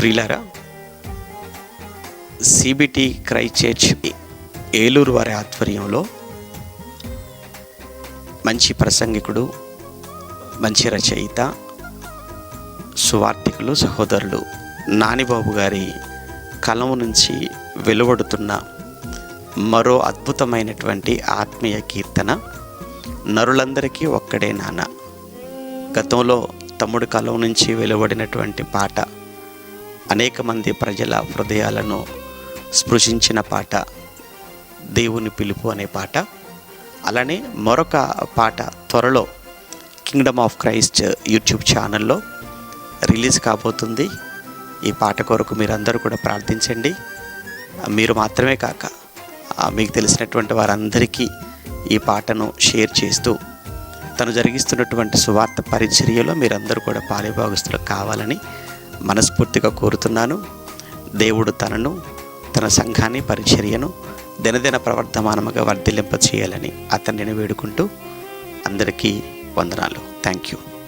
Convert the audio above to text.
ప్రియులారా CBT cry church Eluru వారి ఆధ్వర్యంలో మంచి ప్రసంగికుడు మంచి రచయిత సువార్థికులు సహోదరులు నానిబాబు గారి కలము నుంచి వెలువడుతున్న మరో అద్భుతమైనటువంటి ఆత్మీయ కీర్తన నరులందరికీ ఒక్కడే నాన్న. గతంలో తమ్ముడు కలం నుంచి వెలువడినటువంటి పాట అనేక మంది ప్రజల హృదయాలను స్పృశించిన పాట దేవుని పిలుపు అనే పాట. అలానే మరొక పాట త్వరలో కింగ్డమ్ ఆఫ్ క్రైస్ట్ యూట్యూబ్ ఛానల్లో రిలీజ్ కాబోతుంది. ఈ పాట కొరకు మీరందరూ కూడా ప్రార్థించండి. మీరు మాత్రమే కాక మీకు తెలిసినటువంటి వారందరికీ ఈ పాటను షేర్ చేస్తూ తను జరిగిస్తున్నటువంటి సువార్త పరిచర్యలో మీరందరూ కూడా పాలిభాగస్తులు కావాలని మనస్ఫూర్తిగా కోరుతున్నాను. దేవుడు తనను తన సంఘాన్ని పరిచర్యను దినదిన ప్రవర్తమానముగా వర్ధిల్లింప చేయాలని అతన్ని వేడుకుంటూ అందరికీ వందనాలు. Thank you